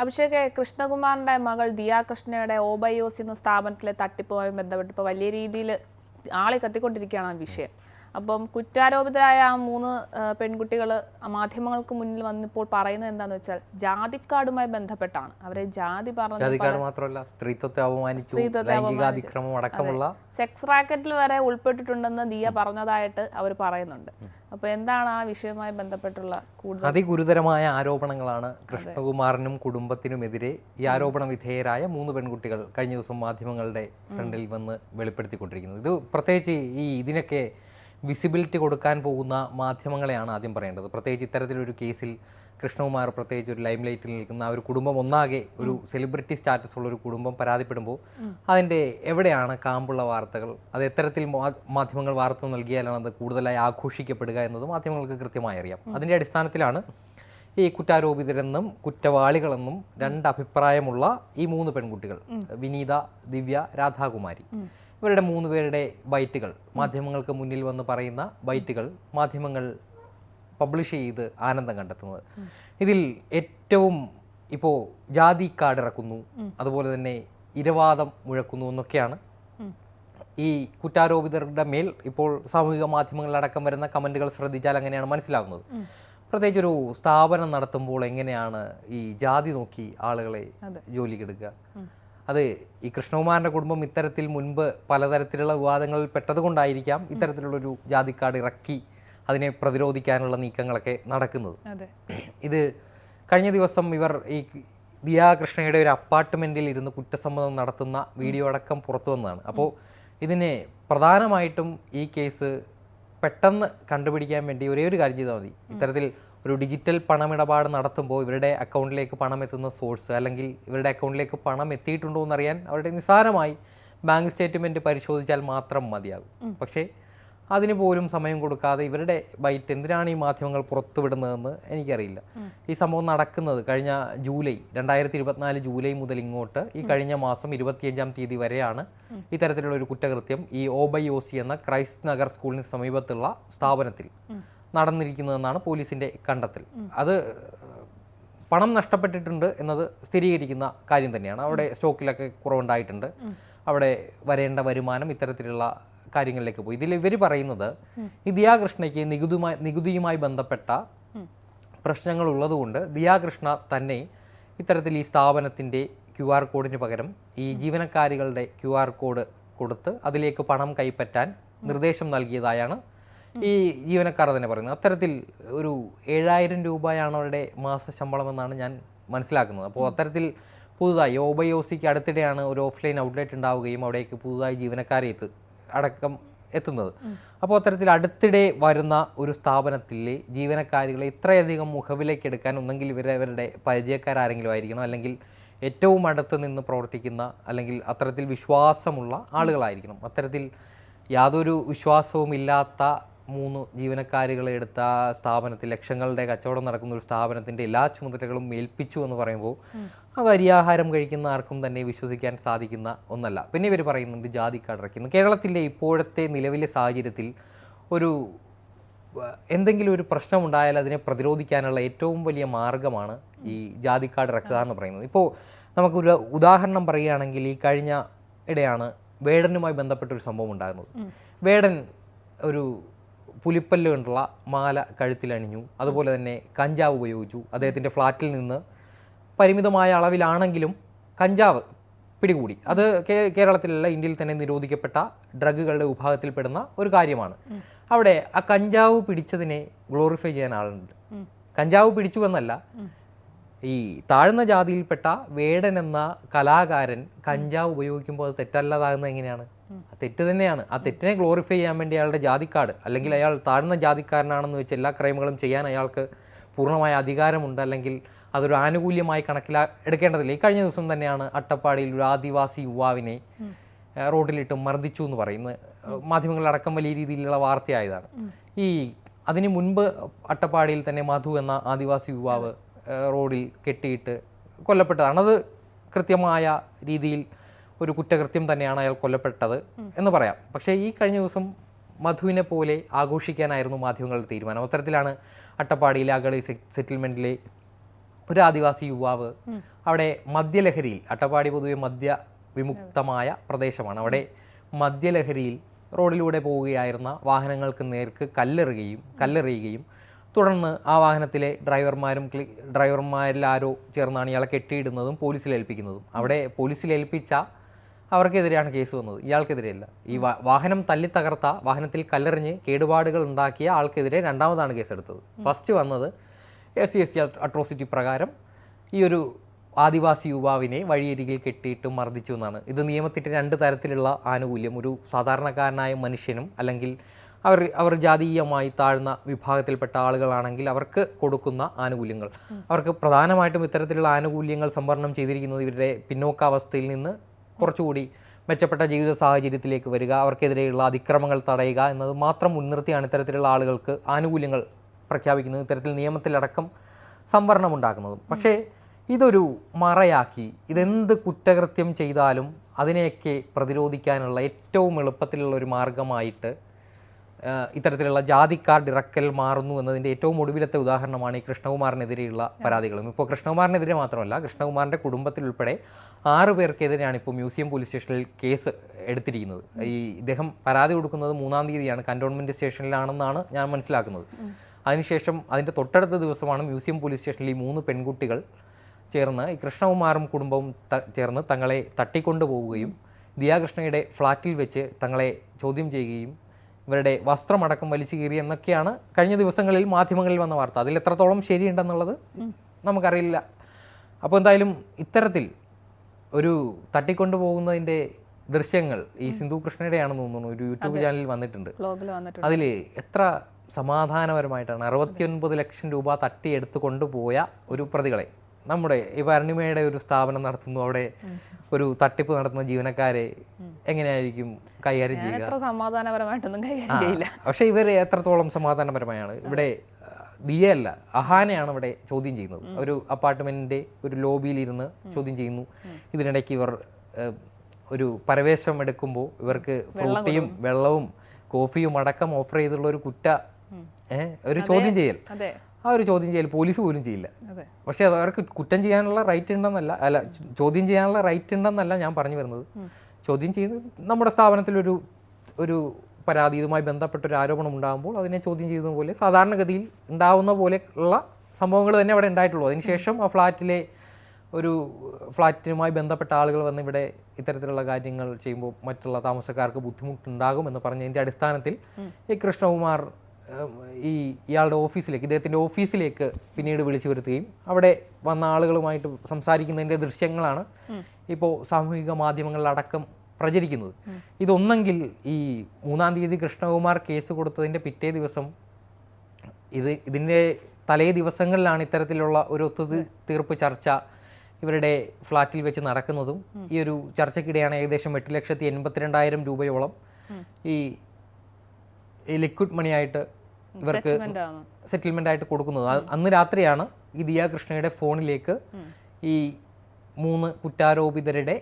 അഭിഷേക് കൃഷ്ണകുമാറിന്റെ മകൾ ദിയാ കൃഷ്ണയുടെ ഓബയോസ് എന്ന സ്ഥാപനത്തിലെ തട്ടിപ്പുമായി ബന്ധപ്പെട്ട് ഇപ്പോൾ വലിയ രീതിയിൽ ആളെ കത്തിക്കൊണ്ടിരിക്കുകയാണ് ആ വിഷയം. അപ്പം കുറ്റാരോപിതരായ ആ മൂന്ന് പെൺകുട്ടികൾ മാധ്യമങ്ങൾക്ക് മുന്നിൽ വന്നിപ്പോൾ പറയുന്നത് എന്താണെന്ന് വെച്ചാൽ ജാതിക്കാടുമായി ബന്ധപ്പെട്ടാണ്. അവരെ ജാതി പറഞ്ഞു മാത്രമല്ല സ്ത്രീത്വത്തെ അപമാനിച്ചു സ്ത്രീത്വത്തെ ലൈംഗികാതിക്രമം അടക്കമുള്ള സെക്സ് റാക്കറ്റിൽ വരെ ഉൾപ്പെട്ടിട്ടുണ്ടെന്ന് ദിയ പറഞ്ഞതായിട്ട് അവർ പറയുന്നുണ്ട്. അപ്പൊ എന്താണ് ആ വിഷയവുമായി ബന്ധപ്പെട്ടുള്ള കൂടുതൽ അതിഗുരുതരമായ ആരോപണങ്ങളാണ് കൃഷ്ണകുമാറിനും കുടുംബത്തിനുമെതിരെ ഈ ആരോപണ വിധേയരായ മൂന്ന് പെൺകുട്ടികൾ കഴിഞ്ഞ ദിവസം മാധ്യമങ്ങളുടെ ഫ്രണ്ടിൽ വന്ന് വെളിപ്പെടുത്തിക്കൊണ്ടിരിക്കുന്നത്. ഇത് പ്രത്യേകിച്ച് ഈ ഇതിനൊക്കെ വിസിബിലിറ്റി കൊടുക്കാൻ പോകുന്ന മാധ്യമങ്ങളെയാണ് ആദ്യം പറയേണ്ടത്. പ്രത്യേകിച്ച് ഇത്തരത്തിലൊരു കേസിൽ കൃഷ്ണകുമാർ പ്രത്യേകിച്ച് ഒരു ലൈം ലൈറ്റിൽ നിൽക്കുന്ന ആ ഒരു കുടുംബം ഒന്നാകെ ഒരു സെലിബ്രിറ്റി സ്റ്റാറ്റസ് ഉള്ള ഒരു കുടുംബം പരാതിപ്പെടുമ്പോൾ അതിന്റെ എവിടെയാണ് കാമ്പുള്ള വാർത്തകൾ? അത് എത്തരത്തിൽ മാധ്യമങ്ങൾ വാർത്ത നൽകിയാലാണ് അത് കൂടുതലായി ആഘോഷിക്കപ്പെടുക എന്നത് മാധ്യമങ്ങൾക്ക് കൃത്യമായി അറിയാം. അതിന്റെ അടിസ്ഥാനത്തിലാണ് ഈ കുറ്റാരോപിതരെന്നും കുറ്റവാളികളെന്നും രണ്ട് അഭിപ്രായമുള്ള ഈ മൂന്ന് പെൺകുട്ടികൾ വിനീത ദിവ്യ രാധാകുമാരി. ഇവരുടെ മൂന്ന് പേരുടെ ബൈറ്റുകൾ മാധ്യമങ്ങൾക്ക് മുന്നിൽ വന്ന് പറയുന്ന ബൈറ്റുകൾ മാധ്യമങ്ങൾ പബ്ലിഷ് ചെയ്ത് ആനന്ദം കണ്ടെത്തുന്നത്. ഇതിൽ ഏറ്റവും ഇപ്പോൾ ജാതി കാർഡ് ഇറക്കുന്നു അതുപോലെ തന്നെ ഇരവാദം മുഴക്കുന്നു എന്നൊക്കെയാണ്. ഈ കുറ്റാരോപിതരുടെ മേൽ ഇപ്പോൾ സാമൂഹിക മാധ്യമങ്ങളിലടക്കം വരുന്ന കമന്റുകൾ ശ്രദ്ധിച്ചാൽ അങ്ങനെയാണ് മനസ്സിലാവുന്നത്. പ്രത്യേകിച്ച് ഒരു സ്ഥാപനം നടത്തുമ്പോൾ എങ്ങനെയാണ് ഈ ജാതി നോക്കി ആളുകളെ ജോലിക്കെടുക്കുക? അത് ഈ കൃഷ്ണകുമാറിന്റെ കുടുംബം ഇത്തരത്തിൽ മുൻപ് പലതരത്തിലുള്ള വിവാദങ്ങളിൽ പെട്ടതുകൊണ്ടായിരിക്കാം ഇത്തരത്തിലുള്ളൊരു ജാതിക്കാട് ഇറക്കി അതിനെ പ്രതിരോധിക്കാനുള്ള നീക്കങ്ങളൊക്കെ നടക്കുന്നത്. ഇത് കഴിഞ്ഞ ദിവസം ഇവർ ഈ ദിയാ കൃഷ്ണയുടെ ഒരു അപ്പാർട്ട്മെന്റിൽ ഇരുന്ന് കുറ്റസമ്മതം നടത്തുന്ന വീഡിയോ അടക്കം പുറത്തു വന്നതാണ്. അപ്പോൾ ഇതിനെ പ്രധാനമായിട്ടും ഈ കേസ് പെട്ടെന്ന് കണ്ടുപിടിക്കാൻ വേണ്ടി ഒരേ ഒരു കാര്യം ചെയ്താൽ മതി. ഇത്തരത്തിൽ ഒരു ഡിജിറ്റൽ പണമിടപാട് നടത്തുമ്പോൾ ഇവരുടെ അക്കൗണ്ടിലേക്ക് പണം എത്തുന്ന സോഴ്സ് അല്ലെങ്കിൽ ഇവരുടെ അക്കൗണ്ടിലേക്ക് പണം എത്തിയിട്ടുണ്ടോ എന്നറിയാൻ അവരുടെ നിസ്സാരമായി ബാങ്ക് സ്റ്റേറ്റ്മെന്റ് പരിശോധിച്ചാൽ മാത്രം മതിയാകും. പക്ഷേ അതിന് പോലും സമയം കൊടുക്കാതെ ഇവരുടെ ബൈറ്റ് എന്തിനാണ് ഈ മാധ്യമങ്ങൾ പുറത്തുവിടുന്നതെന്ന് എനിക്കറിയില്ല. ഈ സംഭവം നടക്കുന്നത് കഴിഞ്ഞ ജൂലൈ രണ്ടായിരത്തി ഇരുപത്തിനാല് ജൂലൈ മുതൽ ഇങ്ങോട്ട് ഈ കഴിഞ്ഞ മാസം ഇരുപത്തിയഞ്ചാം തീയതി വരെയാണ് ഇത്തരത്തിലുള്ള ഒരു കുറ്റകൃത്യം ഈ ഓബൈ ഒ സി എന്ന ക്രൈസ്റ്റ് നഗർ സ്കൂളിന് സമീപത്തുള്ള സ്ഥാപനത്തിൽ നടന്നിരിക്കുന്നതെന്നാണ് പോലീസിന്റെ കണ്ടെത്തൽ. അത് പണം നഷ്ടപ്പെട്ടിട്ടുണ്ട് എന്നത് സ്ഥിരീകരിക്കുന്ന കാര്യം തന്നെയാണ്. അവിടെ സ്റ്റോക്കിലൊക്കെ കുറവുണ്ടായിട്ടുണ്ട്. അവിടെ വരേണ്ട വരുമാനം ഇത്തരത്തിലുള്ള കാര്യങ്ങളിലേക്ക് പോയി. ഇതിൽ ഇവർ പറയുന്നത് ഈ ദിയാകൃഷ്ണയ്ക്ക് നികുതിയുമായി നികുതിയുമായി ബന്ധപ്പെട്ട പ്രശ്നങ്ങൾ ഉള്ളതുകൊണ്ട് ദിയാകൃഷ്ണ തന്നെ ഇത്തരത്തിൽ ഈ സ്ഥാപനത്തിന്റെ ക്യു ആർ കോഡിന് പകരം ഈ ജീവനക്കാരികളുടെ ക്യു ആർ കോഡ് കൊടുത്ത് അതിലേക്ക് പണം കൈപ്പറ്റാൻ നിർദ്ദേശം നൽകിയതായാണ് ഈ ജീവനക്കാർ തന്നെ പറയുന്നത്. അത്തരത്തിൽ ഒരു ഏഴായിരം രൂപയാണ് അവരുടെ മാസ ശമ്പളം എന്നാണ് ഞാൻ മനസ്സിലാക്കുന്നത്. അപ്പോൾ അത്തരത്തിൽ പുതുതായി ഒബൈഒസിക്ക് അടുത്തിടെയാണ് ഒരു ഓഫ്ലൈൻ ഔട്ട്ലെറ്റ് ഉണ്ടാവുകയും അവിടേക്ക് പുതുതായി ജീവനക്കാരെ എത്ത് അടക്കം എത്തുന്നത്. അപ്പോൾ അത്തരത്തിൽ അടുത്തിടെ വരുന്ന ഒരു സ്ഥാപനത്തിലെ ജീവനക്കാരികളെ ഇത്രയധികം മുഖവിലേക്ക് എടുക്കാൻ ഒന്നെങ്കിൽ ഇവരവരുടെ പരിചയക്കാരെങ്കിലും ആയിരിക്കണം. അല്ലെങ്കിൽ ഏറ്റവും അടുത്ത് നിന്ന് പ്രവർത്തിക്കുന്ന അല്ലെങ്കിൽ അത്തരത്തിൽ വിശ്വാസമുള്ള ആളുകളായിരിക്കണം. അത്തരത്തിൽ യാതൊരു വിശ്വാസവും ഇല്ലാത്ത മൂന്ന് ജീവനക്കാരികളെ എടുത്ത സ്ഥാപനത്തിൽ ലക്ഷങ്ങളുടെ കച്ചവടം നടക്കുന്ന ഒരു സ്ഥാപനത്തിന്റെ എല്ലാ ചുമതലകളും ഏൽപ്പിച്ചു എന്ന് പറയുമ്പോൾ അത് അരിയാഹാരം കഴിക്കുന്ന ആർക്കും തന്നെ വിശ്വസിക്കാൻ സാധിക്കുന്ന ഒന്നല്ല. പിന്നെ ഇവർ പറയുന്നുണ്ട് ജാതി കടറയ്ക്കുന്നു കേരളത്തിലെ ഇപ്പോഴത്തെ നിലവിലെ സാഹചര്യത്തിൽ ഒരു എന്തെങ്കിലും ഒരു പ്രശ്നമുണ്ടായാൽ അതിനെ പ്രതിരോധിക്കാനുള്ള ഏറ്റവും വലിയ മാർഗമാണ് ഈ ജാതിക്കാട് ഇറക്കുക എന്ന് പറയുന്നത്. ഇപ്പോൾ നമുക്കൊരു ഉദാഹരണം പറയുകയാണെങ്കിൽ ഈ കഴിഞ്ഞ ഇടെയാണ് വേടനുമായി ബന്ധപ്പെട്ടൊരു സംഭവം ഉണ്ടാകുന്നത് വേടൻ ഒരു പുലിപ്പല്ല് കൊണ്ടുള്ള മാല കഴുത്തിലണിഞ്ഞു. അതുപോലെ തന്നെ കഞ്ചാവ് ഉപയോഗിച്ചു. അദ്ദേഹത്തിന്റെ ഫ്ലാറ്റിൽ നിന്ന് പരിമിതമായ അളവിലാണെങ്കിലും കഞ്ചാവ് പിടികൂടി. അത് കേരളത്തിലല്ല ഇന്ത്യയിൽ തന്നെ നിരോധിക്കപ്പെട്ട ഡ്രഗുകളുടെ വിഭാഗത്തിൽപ്പെടുന്ന ഒരു കാര്യമാണ്. അവിടെ ആ കഞ്ചാവ് പിടിച്ചതിനെ ഗ്ലോറിഫൈ ചെയ്യാൻ ആളുണ്ട്. കഞ്ചാവ് പിടിച്ചു എന്നല്ല ഈ താഴ്ന്ന ജാതിയിൽപ്പെട്ട വേടൻ എന്ന കലാകാരൻ കഞ്ചാവ് ഉപയോഗിക്കുമ്പോൾ അത് തെറ്റല്ലതാകുന്നത് എങ്ങനെയാണ്? തെറ്റ് തന്നെയാണ്. ആ തെറ്റിനെ ഗ്ലോറിഫൈ ചെയ്യാൻ വേണ്ടി അയാളുടെ ജാതിക്കാട് അല്ലെങ്കിൽ അയാൾ താഴ്ന്ന ജാതിക്കാരനാണെന്ന് വെച്ച് എല്ലാ ക്രൈമുകളും ചെയ്യാൻ അയാൾക്ക് പൂർണമായ അധികാരമുണ്ട് അല്ലെങ്കിൽ അതൊരു ആനുകൂല്യമായി കണക്കിലാ എടുക്കേണ്ടതില്ല. ഈ കഴിഞ്ഞ ദിവസം തന്നെയാണ് അട്ടപ്പാടിയിൽ ഒരു ആദിവാസി യുവാവിനെ റോഡിലിട്ട് മർദ്ദിച്ചു എന്ന് പറയുന്നത് മാധ്യമങ്ങളടക്കം വലിയ രീതിയിലുള്ള വാർത്തയായതാണ്. ഈ അതിന് മുൻപ് അട്ടപ്പാടിയിൽ തന്നെ മധു എന്ന ആദിവാസി യുവാവ് റോഡിൽ കെട്ടിയിട്ട് കൊല്ലപ്പെട്ടതാണ്. അത് കൃത്യമായ രീതിയിൽ ഒരു കുറ്റകൃത്യം തന്നെയാണ് അയാൾ കൊല്ലപ്പെട്ടത് എന്ന് പറയാം. പക്ഷേ ഈ കഴിഞ്ഞ ദിവസം മധുവിനെ പോലെ ആഘോഷിക്കാനായിരുന്നു മാധ്യമങ്ങളുടെ തീരുമാനം. അത്തരത്തിലാണ് അട്ടപ്പാടിയിലെ അഗളി സെറ്റിൽമെന്റിലെ ഒരു ആദിവാസി യുവാവ് അവിടെ മദ്യലഹരിയിൽ അട്ടപ്പാടി പൊതുവെ മദ്യ വിമുക്തമായ പ്രദേശമാണ്. അവിടെ മദ്യലഹരിയിൽ റോഡിലൂടെ പോവുകയായിരുന്ന വാഹനങ്ങൾക്ക് നേർക്ക് കല്ലെറിയുകയും കല്ലെറിയുകയും തുടർന്ന് ആ വാഹനത്തിലെ ഡ്രൈവർമാരും ക്ലി- ഡ്രൈവർമാരിൽ ആരോ ചേർന്നാണ് ഇയാളെ കെട്ടിയിടുന്നതും പോലീസിൽ ഏൽപ്പിക്കുന്നതും. അവിടെ പോലീസിൽ ഏൽപ്പിച്ച അവർക്കെതിരെയാണ് കേസ് വന്നത്. ഇയാൾക്കെതിരെയല്ല. ഈ വാഹനം തല്ലി തകർത്ത വാഹനത്തിൽ കല്ലെറിഞ്ഞ് കേടുപാടുകൾ ഉണ്ടാക്കിയ ആൾക്കെതിരെ രണ്ടാമതാണ് കേസെടുത്തത്. ഫസ്റ്റ് വന്നത് S C S T atrocity പ്രകാരം ഈ ഒരു ആദിവാസി യുവാവിനെ വഴിയരികിൽ കെട്ടിയിട്ട് മർദ്ദിച്ചു എന്നാണ്. ഇത് നിയമത്തിന്റെ രണ്ട് തരത്തിലുള്ള ആനുകൂല്യം. ഒരു സാധാരണക്കാരനായ മനുഷ്യനും അല്ലെങ്കിൽ അവർ അവർ ജാതീയമായി താഴ്ന്ന വിഭാഗത്തിൽപ്പെട്ട ആളുകളാണെങ്കിൽ അവർക്ക് കൊടുക്കുന്ന ആനുകൂല്യങ്ങൾ. അവർക്ക് പ്രധാനമായിട്ടും ഇത്തരത്തിലുള്ള ആനുകൂല്യങ്ങൾ സംവരണം ചെയ്തിരിക്കുന്നത് ഇവരുടെ പിന്നോക്കാവസ്ഥയിൽ നിന്ന് കുറച്ചുകൂടി മെച്ചപ്പെട്ട ജീവിത സാഹചര്യത്തിലേക്ക് വരിക അവർക്കെതിരെയുള്ള അതിക്രമങ്ങൾ തടയുക എന്നത് മാത്രം മുൻനിർത്തിയാണ് ഇത്തരത്തിലുള്ള ആളുകൾക്ക് ആനുകൂല്യങ്ങൾ പ്രഖ്യാപിക്കുന്നത് ഇത്തരത്തിൽ നിയമത്തിലടക്കം സംവരണം ഉണ്ടാക്കുന്നതും. പക്ഷേ ഇതൊരു മറയാക്കി ഇതെന്ത് കുറ്റകൃത്യം ചെയ്താലും അതിനെയൊക്കെ പ്രതിരോധിക്കാനുള്ള ഏറ്റവും എളുപ്പത്തിലുള്ള ഒരു മാർഗമായിട്ട് ഇത്തരത്തിലുള്ള ജാതിക്കാർ ഇറക്കൽ മാറുന്നു എന്നതിന്റെ ഏറ്റവും ഒടുവിലത്തെ ഉദാഹരണമാണ് ഈ കൃഷ്ണകുമാറിനെതിരെയുള്ള പരാതികളും. ഇപ്പോൾ കൃഷ്ണകുമാറിനെതിരെ മാത്രമല്ല കൃഷ്ണകുമാറിന്റെ കുടുംബത്തിൽ ഉൾപ്പെടെ ആറ് പേർക്കെതിരെയാണ് ഇപ്പോൾ മ്യൂസിയം പോലീസ് സ്റ്റേഷനിൽ കേസ് എടുത്തിരിക്കുന്നത്. ഈ ഇദ്ദേഹം പരാതി കൊടുക്കുന്നത് മൂന്നാം തീയതിയാണ് കന്റോൺമെന്റ് സ്റ്റേഷനിലാണെന്നാണ് ഞാൻ മനസ്സിലാക്കുന്നത്. അതിനുശേഷം അതിന്റെ തൊട്ടടുത്ത ദിവസമാണ് മ്യൂസിയം പോലീസ് സ്റ്റേഷനിൽ ഈ മൂന്ന് പെൺകുട്ടികൾ ചേർന്ന് ഈ കൃഷ്ണകുമാറും കുടുംബവും ചേർന്ന് തങ്ങളെ തട്ടിക്കൊണ്ടുപോവുകയും ദിയാകൃഷ്ണയുടെ ഫ്ളാറ്റിൽ വെച്ച് തങ്ങളെ ചോദ്യം ചെയ്യുകയും ഇവരുടെ വസ്ത്രമടക്കം വലിച്ചു കീറി എന്നൊക്കെയാണ് കഴിഞ്ഞ ദിവസങ്ങളിൽ മാധ്യമങ്ങളിൽ വന്ന വാർത്ത. അതിൽ എത്രത്തോളം ശരിയുണ്ടെന്നുള്ളത് നമുക്കറിയില്ല. അപ്പോൾ എന്തായാലും ഇത്തരത്തിൽ ഒരു തട്ടിക്കൊണ്ടുപോകുന്നതിന്റെ ദൃശ്യങ്ങൾ ഈ സിന്ധു കൃഷ്ണയുടെയാണെന്ന് തോന്നുന്നു ഒരു യൂട്യൂബ് ചാനലിൽ വന്നിട്ടുണ്ട്. അതിൽ എത്ര സമാധാനപരമായിട്ടാണ് അറുപത്തിയൊൻപത് ലക്ഷം രൂപ തട്ടിയെടുത്ത് കൊണ്ടുപോയ ഒരു പ്രതികളെ. നമ്മുടെ ഈ ഭരണിമയുടെ ഒരു സ്ഥാപനം നടത്തുന്നു അവിടെ ഒരു തട്ടിപ്പ് നടത്തുന്ന ജീവനക്കാരെ എങ്ങനെയായിരിക്കും കൈകാര്യം ചെയ്യുക? സമാധാനപരമായിട്ടൊന്നും കൈകാര്യം ചെയ്യില്ല. പക്ഷെ ഇവർ എത്രത്തോളം സമാധാനപരമായാണ്? ഇവിടെ ദിയല്ല ദിയയല്ല അഹാനെയാണ് ഇവിടെ ചോദ്യം ചെയ്യുന്നത്. ഒരു അപ്പാർട്ട്മെന്റിന്റെ ഒരു ലോബിയിൽ ചോദ്യം ചെയ്യുന്നു. ഇതിനിടയ്ക്ക് ഇവർ ഒരു പരവേശം എടുക്കുമ്പോൾ ഇവർക്ക് ഫ്രൂട്ടിയും വെള്ളവും കോഫിയും അടക്കം ഓഫർ ചെയ്തുള്ള ഒരു കുറ്റ ഏഹ്, ഒരു ചോദ്യം ചെയ്യൽ. ആ ഒരു ചോദ്യം ചെയ്യൽ പോലീസ് പോലും ചെയ്യില്ല. പക്ഷേ അത് അവർക്ക് കുറ്റം ചെയ്യാനുള്ള റൈറ്റ് ഉണ്ടെന്നല്ല അല്ല ചോദ്യം ചെയ്യാനുള്ള റൈറ്റ് ഉണ്ടെന്നല്ല ഞാൻ പറഞ്ഞു വരുന്നത്. ചോദ്യം ചെയ്ത് നമ്മുടെ സ്ഥാപനത്തിലൊരു ഒരു പരാതി ഇതുമായി ബന്ധപ്പെട്ട ഒരു ആരോപണം ഉണ്ടാകുമ്പോൾ അതിനെ ചോദ്യം ചെയ്യുന്ന പോലെ സാധാരണഗതിയിൽ ഉണ്ടാവുന്ന പോലെ ഉള്ള സംഭവങ്ങൾ തന്നെ അവിടെ ഉണ്ടായിട്ടുള്ളൂ. അതിനുശേഷം ആ ഫ്ലാറ്റിലെ ഒരു ഫ്ലാറ്റുമായി ബന്ധപ്പെട്ട ആളുകൾ വന്ന് ഇവിടെ ഇത്തരത്തിലുള്ള കാര്യങ്ങൾ ചെയ്യുമ്പോൾ മറ്റുള്ള താമസക്കാർക്ക് ബുദ്ധിമുട്ടുണ്ടാകും എന്ന് പറഞ്ഞതിന്റെ അടിസ്ഥാനത്തിൽ ഈ കൃഷ്ണകുമാർ ഈ ഇയാളുടെ ഓഫീസിലേക്ക് ഇദ്ദേഹത്തിന്റെ ഓഫീസിലേക്ക് പിന്നീട് വിളിച്ചു വരുത്തുകയും അവിടെ വന്ന ആളുകളുമായിട്ട് സംസാരിക്കുന്നതിന്റെ ദൃശ്യങ്ങളാണ് ഇപ്പോൾ സാമൂഹിക മാധ്യമങ്ങളിലടക്കം പ്രചരിക്കുന്നത്. ഇതൊന്നെങ്കിൽ ഈ മൂന്നാം തീയതി കൃഷ്ണകുമാർ കേസ് കൊടുത്തതിന്റെ പിറ്റേ ദിവസം ഇത് ഇതിന്റെ തലേ ദിവസങ്ങളിലാണ് ഇത്തരത്തിലുള്ള ഒരു ഒത്തു തീർപ്പ് ചർച്ച ഇവരുടെ ഫ്ലാറ്റിൽ വെച്ച് നടക്കുന്നതും ഈ ഒരു ചർച്ചയ്ക്കിടെയാണ് ഏകദേശം എട്ട് ലക്ഷത്തി എൺപത്തിരണ്ടായിരം രൂപയോളം ഈ ലിക്വിഡ് മണിയായിട്ട് ഇവർക്ക് സെറ്റിൽമെന്റ് ആയിട്ട് കൊടുക്കുന്നത്. അന്ന് രാത്രിയാണ് ഈ ദിയ കൃഷ്ണയുടെ ഫോണിലേക്ക് ഈ മൂന്ന് കുറ്റാരോപിതരുടെ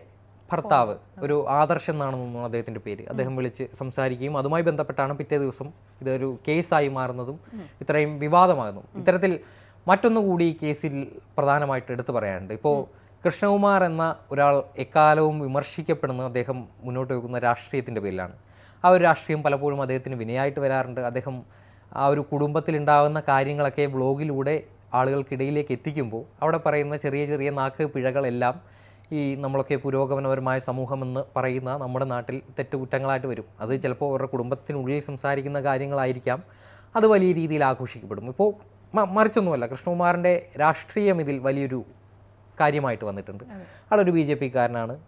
ഭർത്താവ് ഒരു ആദർശ് എന്നാണ് തോന്നുന്നു അദ്ദേഹത്തിന്റെ പേര്. അദ്ദേഹം വിളിച്ച് സംസാരിക്കുകയും അതുമായി ബന്ധപ്പെട്ടാണ് പിറ്റേ ദിവസം ഇതൊരു കേസായി മാറുന്നതും ഇത്രയും വിവാദമാകുന്നു ഇത്തരത്തിൽ മറ്റൊന്നുകൂടി ഈ കേസിൽ പ്രധാനമായിട്ട് എടുത്തു പറയാനുണ്ട്. ഇപ്പോൾ കൃഷ്ണകുമാർ എന്ന ഒരാൾ എക്കാലവും വിമർശിക്കപ്പെടുന്നത് അദ്ദേഹം മുന്നോട്ട് വെക്കുന്ന രാഷ്ട്രീയത്തിന്റെ പേരിലാണ്. ആ ഒരു രാഷ്ട്രീയം പലപ്പോഴും അദ്ദേഹത്തിന് വിനയായിട്ട് വരാറുണ്ട്. അദ്ദേഹം ആ ഒരു കുടുംബത്തിലുണ്ടാകുന്ന കാര്യങ്ങളൊക്കെ വ്ളോഗിലൂടെ ആളുകൾക്കിടയിലേക്ക് എത്തിക്കുമ്പോൾ അവിടെ പറയുന്ന ചെറിയ ചെറിയ നാക്ക് പിഴകളെല്ലാം ഈ നമ്മളൊക്കെ പുരോഗമനപരമായ സമൂഹമെന്ന് പറയുന്ന നമ്മുടെ നാട്ടിൽ തെറ്റുകുറ്റങ്ങളായിട്ട് വരും. അത് ചിലപ്പോൾ അവരുടെ കുടുംബത്തിനുള്ളിൽ സംസാരിക്കുന്ന കാര്യങ്ങളായിരിക്കാം. അത് വലിയ രീതിയിൽ ആഘോഷിക്കപ്പെടും. ഇപ്പോൾ മറിച്ചൊന്നുമല്ല കൃഷ്ണകുമാറിന്റെ രാഷ്ട്രീയം ഇതിൽ വലിയൊരു കാര്യമായിട്ട് വന്നിട്ടുണ്ട്. ആളൊരു ബി ജെ പിക്കാരനാണ്.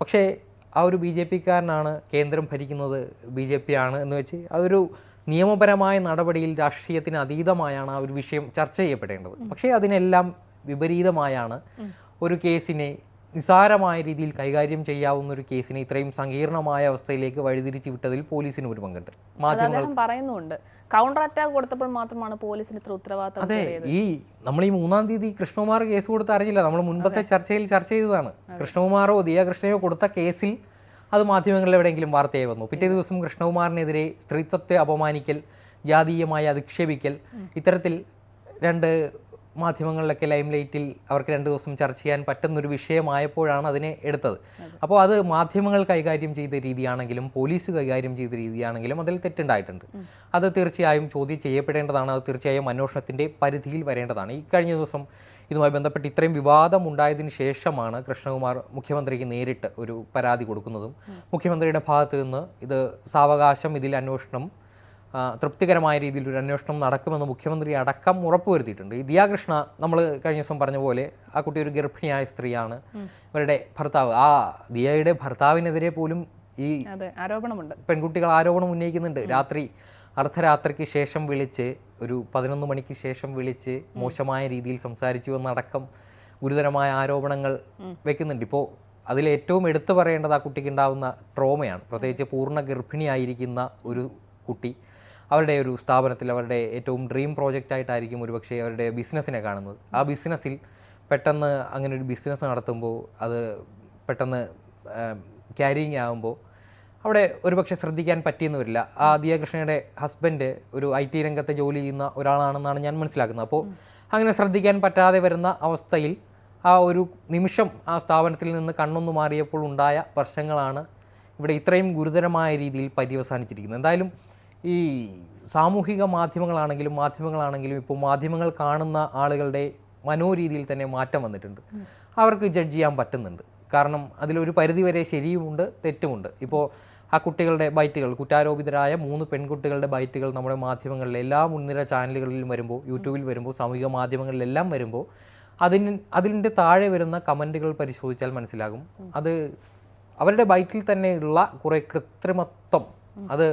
പക്ഷേ ആ ഒരു ബി ജെ പിക്കാരനാണ് കേന്ദ്രം ഭരിക്കുന്നത് ബി ജെ പി ആണ് എന്ന് വെച്ച് അതൊരു നിയമപരമായ നടപടിയിൽ രാഷ്ട്രീയത്തിന് അതീതമായാണ് ആ ഒരു വിഷയം ചർച്ച ചെയ്യപ്പെടേണ്ടത്. പക്ഷേ അതിനെല്ലാം വിപരീതമായാണ് ഒരു കേസിനെ നിസാരമായ രീതിയിൽ കൈകാര്യം ചെയ്യാവുന്ന ഒരു കേസിനെ ഇത്രയും സങ്കീർണമായ അവസ്ഥയിലേക്ക് വഴിതിരിച്ചു വിട്ടതിൽ പോലീസിന് ഒരു പങ്കുണ്ട്. മാധ്യമങ്ങൾ പറയുന്നുണ്ട്. കൗണ്ടർ അറ്റാക്ക് കൊടുത്തപ്പോൾ മാത്രമാണ് പോലീസിന് ഇത്ര ഉത്തരവാദിത്തം അതെ ഈ നമ്മൾ ഈ മൂന്നാം തീയതി കൃഷ്ണകുമാർ കേസ് കൊടുത്ത് അറിഞ്ഞില്ല. നമ്മൾ മുൻപത്തെ ചർച്ചയിൽ ചർച്ച ചെയ്തതാണ്. കൃഷ്ണകുമാറോ ദിയ കൃഷ്ണയോ കൊടുത്ത കേസിൽ അത് മാധ്യമങ്ങളിൽ എവിടെയെങ്കിലും വാർത്തയായി വന്നു. പിറ്റേ ദിവസം കൃഷ്ണകുമാറിനെതിരെ സ്ത്രീത്വത്തെ അപമാനിക്കൽ ജാതീയമായി അധിക്ഷേപിക്കൽ ഇത്തരത്തിൽ രണ്ട് മാധ്യമങ്ങളിലൊക്കെ ലൈം ലൈറ്റിൽ അവർക്ക് രണ്ട് ദിവസം ചർച്ച ചെയ്യാൻ പറ്റുന്നൊരു വിഷയമായപ്പോഴാണ് അതിനെ എടുത്തത്. അപ്പോൾ അത് മാധ്യമങ്ങൾ കൈകാര്യം ചെയ്ത രീതിയാണെങ്കിലും പോലീസ് കൈകാര്യം ചെയ്ത രീതിയാണെങ്കിലും അതിൽ തെറ്റുണ്ടായിട്ടുണ്ട്. അത് തീർച്ചയായും ചോദ്യം ചെയ്യപ്പെടേണ്ടതാണ് അത് തീർച്ചയായും അന്വേഷണത്തിന്റെ പരിധിയിൽ വരേണ്ടതാണ്. ഈ കഴിഞ്ഞ ദിവസം ഇതുമായി ബന്ധപ്പെട്ട് ഇത്രയും വിവാദം ഉണ്ടായതിനു ശേഷമാണ് കൃഷ്ണകുമാർ മുഖ്യമന്ത്രിക്ക് നേരിട്ട് ഒരു പരാതി കൊടുക്കുന്നതും. മുഖ്യമന്ത്രിയുടെ ഭാഗത്ത് നിന്ന് ഇത് സാവകാശം ഇതിൽ അന്വേഷണം തൃപ്തികരമായ രീതിയിൽ ഒരു അന്വേഷണം നടക്കുമെന്ന് മുഖ്യമന്ത്രി അടക്കം ഉറപ്പുവരുത്തിയിട്ടുണ്ട്. ഈ ദിയാകൃഷ്ണ നമ്മൾ കഴിഞ്ഞ ദിവസം പറഞ്ഞ പോലെ ആ കുട്ടി ഒരു ഗർഭിണിയായ സ്ത്രീയാണ്. ഇവരുടെ ഭർത്താവ് ആ ദിയയുടെ ഭർത്താവിനെതിരെ പോലും ഈ ആരോപണമുണ്ട്. പെൺകുട്ടികൾ ആരോപണം ഉന്നയിക്കുന്നുണ്ട്. രാത്രി അർദ്ധരാത്രിക്ക് ശേഷം വിളിച്ച് ഒരു പതിനൊന്ന് മണിക്ക് ശേഷം വിളിച്ച് മോശമായ രീതിയിൽ സംസാരിച്ചു എന്നടക്കം ഗുരുതരമായ ആരോപണങ്ങൾ വെക്കുന്നുണ്ട്. ഇപ്പോൾ അതിൽ ഏറ്റവും എടുത്തു പറയേണ്ടത് ആ കുട്ടിക്ക് ഉണ്ടാവുന്ന ട്രോമയാണ്. പ്രത്യേകിച്ച് പൂർണ ഗർഭിണിയായിരിക്കുന്ന ഒരു കുട്ടി. അവരുടെ ഒരു സ്ഥാപനത്തിൽ അവരുടെ ഏറ്റവും ഡ്രീം പ്രോജക്റ്റ് ആയിട്ടായിരിക്കും ഒരുപക്ഷെ അവരുടെ ബിസിനസ്സിനെ കാണുന്നത്. ആ ബിസിനസ്സിൽ പെട്ടെന്ന് അങ്ങനെ ഒരു ബിസിനസ് നടത്തുമ്പോൾ അത് പെട്ടെന്ന് ക്യാരിങ് ആകുമ്പോൾ അവിടെ ഒരുപക്ഷെ ശ്രദ്ധിക്കാൻ പറ്റിയെന്ന് വരില്ല ആ ദിയകൃഷ്ണയുടെ ഹസ്ബൻഡ് ഒരു ഐ ടി രംഗത്തെ ജോലി ചെയ്യുന്ന ഒരാളാണെന്നാണ് ഞാൻ മനസ്സിലാക്കുന്നത്. അപ്പോൾ അങ്ങനെ ശ്രദ്ധിക്കാൻ പറ്റാതെ വരുന്ന അവസ്ഥയിൽ ആ ഒരു നിമിഷം ആ സ്ഥാപനത്തിൽ നിന്ന് കണ്ണൊന്നു മാറിയപ്പോൾ ഉണ്ടായ പ്രശ്നങ്ങളാണ് ഇവിടെ ഇത്രയും ഗുരുതരമായ രീതിയിൽ പര്യവസാനിച്ചിരിക്കുന്നത്. എന്തായാലും ഈ സാമൂഹിക മാധ്യമങ്ങളാണെങ്കിലും മാധ്യമങ്ങളാണെങ്കിലും ഇപ്പോൾ മാധ്യമങ്ങൾ കാണുന്ന ആളുകളുടെ മനോരീതിയിൽ തന്നെ മാറ്റം വന്നിട്ടുണ്ട്. അവർക്ക് ജഡ്ജ് ചെയ്യാൻ പറ്റുന്നുണ്ട്. കാരണം അതിലൊരു പരിധിവരെ ശരിയുമുണ്ട് തെറ്റുമുണ്ട്. ഇപ്പോൾ ആ കുട്ടികളുടെ ബൈറ്റുകൾ കുറ്റാരോപിതരായ മൂന്ന് പെൺകുട്ടികളുടെ ബൈറ്റുകൾ നമ്മുടെ മാധ്യമങ്ങളിൽ എല്ലാ മുൻനിര ചാനലുകളിലും വരുമ്പോൾ യൂട്യൂബിൽ വരുമ്പോൾ സാമൂഹിക മാധ്യമങ്ങളിലെല്ലാം വരുമ്പോൾ അതിന് അതിന്റെ താഴെ വരുന്ന കമന്റുകൾ പരിശോധിച്ചാൽ മനസ്സിലാകും. അത് അവരുടെ ബൈറ്റിൽ തന്നെയുള്ള കുറേ കൃത്രിമത്വം അത്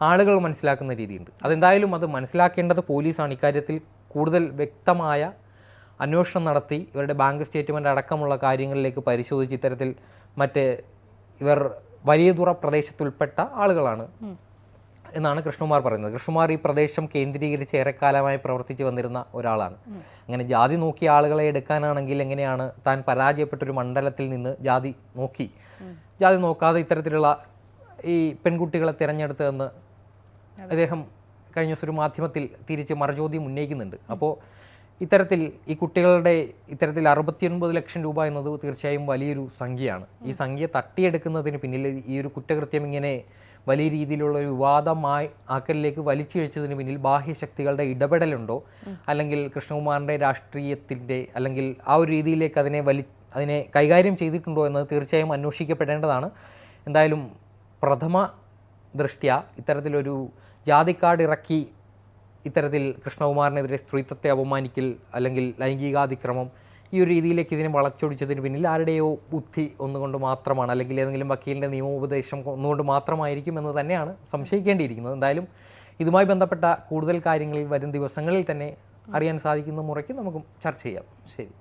ആളുകൾ മനസ്സിലാക്കുന്ന രീതിയുണ്ട്. അതെന്തായാലും അത് മനസ്സിലാക്കേണ്ടത് പോലീസാണ്. ഇക്കാര്യത്തിൽ കൂടുതൽ വ്യക്തമായ അന്വേഷണം നടത്തി ഇവരുടെ ബാങ്ക് സ്റ്റേറ്റ്മെന്റ് അടക്കമുള്ള കാര്യങ്ങളിലേക്ക് പരിശോധിച്ച് ഇത്തരത്തിൽ മറ്റ് ഇവർ വലിയതുറ പ്രദേശത്തുൾപ്പെട്ട ആളുകളാണ് എന്നാണ് കൃഷ്ണകുമാർ പറയുന്നത്. കൃഷ്ണകുമാർ ഈ പ്രദേശം കേന്ദ്രീകരിച്ച് ഏറെക്കാലമായി പ്രവർത്തിച്ചു വന്നിരുന്ന ഒരാളാണ്. അങ്ങനെ ജാതി നോക്കി ആളുകളെ എടുക്കാനാണെങ്കിൽ എങ്ങനെയാണ് താൻ പരാജയപ്പെട്ടൊരു മണ്ഡലത്തിൽ നിന്ന് ജാതി നോക്കി? ജാതി നോക്കാതെ ഇത്തരത്തിലുള്ള ഈ പെൺകുട്ടികളെ തിരഞ്ഞെടുത്തതെന്ന് അദ്ദേഹം കഴിഞ്ഞ ദിവസം ഒരു മാധ്യമത്തിൽ തിരിച്ച് മറുചോദ്യം ഉന്നയിക്കുന്നുണ്ട്. അപ്പോൾ ഇത്തരത്തിൽ ഈ കുട്ടികളുടെ ഇത്തരത്തിൽ അറുപത്തിയൊൻപത് ലക്ഷം രൂപ എന്നത് തീർച്ചയായും വലിയൊരു സംഖ്യയാണ്. ഈ സംഖ്യ തട്ടിയെടുക്കുന്നതിന് പിന്നിൽ ഈ ഒരു കുറ്റകൃത്യം ഇങ്ങനെ വലിയ രീതിയിലുള്ള ഒരു വിവാദമായി ആക്കലിലേക്ക് വലിച്ചിഴച്ചതിന് പിന്നിൽ ബാഹ്യശക്തികളുടെ ഇടപെടലുണ്ടോ? അല്ലെങ്കിൽ കൃഷ്ണകുമാറിന്റെ രാഷ്ട്രീയത്തിന്റെ അല്ലെങ്കിൽ ആ ഒരു രീതിയിലേക്ക് അതിനെ വലി അതിനെ കൈകാര്യം ചെയ്തിട്ടുണ്ടോ എന്നത് തീർച്ചയായും അന്വേഷിക്കപ്പെടേണ്ടതാണ്. എന്തായാലും പ്രഥമ ദൃഷ്ട്യ ഇത്തരത്തിലൊരു ജാതിക്കാർഡ് ഇറക്കി ഇത്തരത്തിൽ കൃഷ്ണകുമാറിനെതിരെ സ്ത്രീത്വത്തെ അപമാനിക്കൽ അല്ലെങ്കിൽ ലൈംഗികാതിക്രമം ഈ ഒരു രീതിയിലേക്ക് ഇതിനെ വളച്ചൊടിച്ചതിന് പിന്നിൽ ആരുടെയോ ബുദ്ധി ഒന്നുകൊണ്ട് മാത്രമാണ് അല്ലെങ്കിൽ ഏതെങ്കിലും വക്കീലിന്റെ നിയമോപദേശം ഒന്നുകൊണ്ട് മാത്രമായിരിക്കും എന്ന് തന്നെയാണ് സംശയിക്കേണ്ടിയിരിക്കുന്നത്. എന്തായാലും ഇതുമായി ബന്ധപ്പെട്ട കൂടുതൽ കാര്യങ്ങളിൽ വരും ദിവസങ്ങളിൽ തന്നെ അറിയാൻ സാധിക്കുന്ന മുറയ്ക്ക് നമുക്ക് ചർച്ച ചെയ്യാം. ശരി.